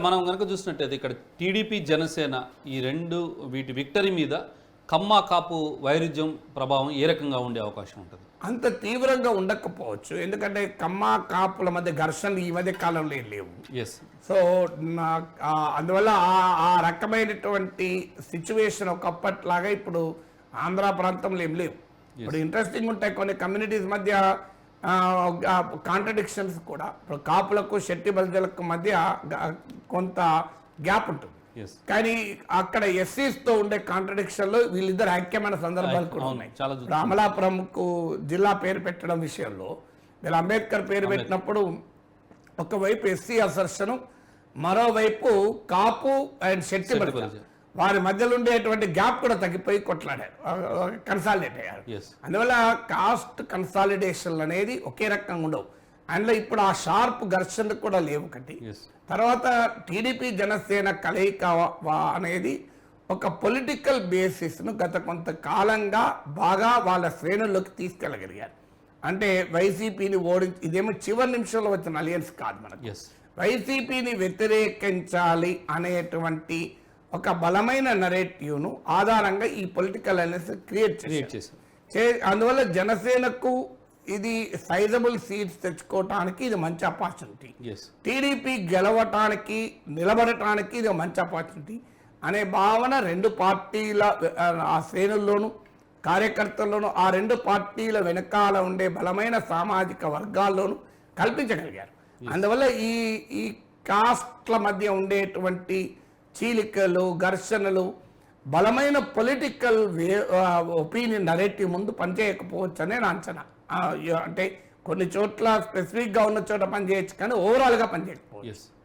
మనం కనుక చూసినట్టయితే ఇక్కడ టీడీపీ జనసేన ఈ రెండు వీటి విక్టరీ మీద కమ్మ కాపు వైరుధ్యం ప్రభావం ఏ రకంగా ఉండే అవకాశం ఉంటుంది? అంత తీవ్రంగా ఉండకపోవచ్చు. ఎందుకంటే కమ్మ కాపుల మధ్య ఘర్షణలు ఈ మధ్య కాలంలో లేవు. ఎస్ సో అందువల్ల ఆ- రకమైనటువంటి సిచ్యువేషన్ ఒకప్పట్లాగా ఇప్పుడు ఆంధ్ర ప్రాంతంలో ఏం లేవు. ఇప్పుడు ఇంట్రెస్టింగ్ ఉంటాయి కొన్ని కమ్యూనిటీస్ మధ్య కాంట్రడిక్షన్స్ కూడా. ఇప్పుడు కాపులకు శెట్టి బలిజలకు మధ్య కొంత గ్యాప్ ఉంటుంది. కానీ అక్కడ ఎస్సీస్తో ఉండే కాంట్రడిక్షన్లో వీళ్ళిద్దరు ఐక్యమైన సందర్భాలు కూడా ఉన్నాయి. అమలాపురంకు జిల్లా పేరు పెట్టడం విషయంలో వీళ్ళు అంబేద్కర్ పేరు పెట్టినప్పుడు ఒకవైపు ఎస్సీ అసర్షను మరోవైపు కాపు అండ్ శెట్టి బలిజ. వారి మధ్యలో ఉండేటువంటి గ్యాప్ కూడా తగ్గిపోయి కొట్లాడారు. కన్సాలిడేట్ అయ్యారు. అందువల్ల కాస్ట్ కన్సాలిడేషన్ అనేది ఒకే రకంగా ఉండవు. అందులో ఇప్పుడు ఆ షార్ప్ ఘర్షణలు కూడా లేవు ఒకటి తర్వాత టీడీపీ జనసేన కలయిక అనేది ఒక పొలిటికల్ బేసిస్ను గత కొంతకాలంగా బాగా వాళ్ళ శ్రేణుల్లోకి తీసుకెళ్ళగలిగారు అంటే వైసీపీని ఓడించి ఇదేమో చివరి నిమిషంలో వచ్చిన అలియన్స్ కాదు మనకు వైసీపీని వ్యతిరేకించాలి అనేటువంటి ఒక బలమైన నరేటివ్ను ఆధారంగా ఈ పొలిటికల్ అలయన్స్ క్రియేట్ చేశారు క్రియేట్ చేశారు చే- అందువల్ల జనసేనకు ఇది సైజబుల్ సీట్స్ తెచ్చుకోవటానికి ఇది మంచి ఆపర్చునిటీ టీడీపీ గెలవటానికి నిలబడటానికి ఇది మంచి ఆపర్చునిటీ అనే భావన రెండు పార్టీల ఆ, శ్రేణుల్లోనూ కార్యకర్తల్లోనూ ఆ రెండు పార్టీల వెనకాల ఉండే బలమైన సామాజిక వర్గాల్లోనూ కల్పించగలిగారు. అందువల్ల ఈ ఈ కాస్ట్ల మధ్య ఉండేటువంటి చీలికలు ఘర్షణలు బలమైన పొలిటికల్ ఒపీనియన్ నరేటివ్ ముందు పనిచేయకపోవచ్చు అనే నా అంచనా. అంటే కొన్ని చోట్ల స్పెసిఫిక్గా ఉన్న చోట పనిచేయచ్చు కానీ ఓవరాల్గా పనిచేయకపోవచ్చు.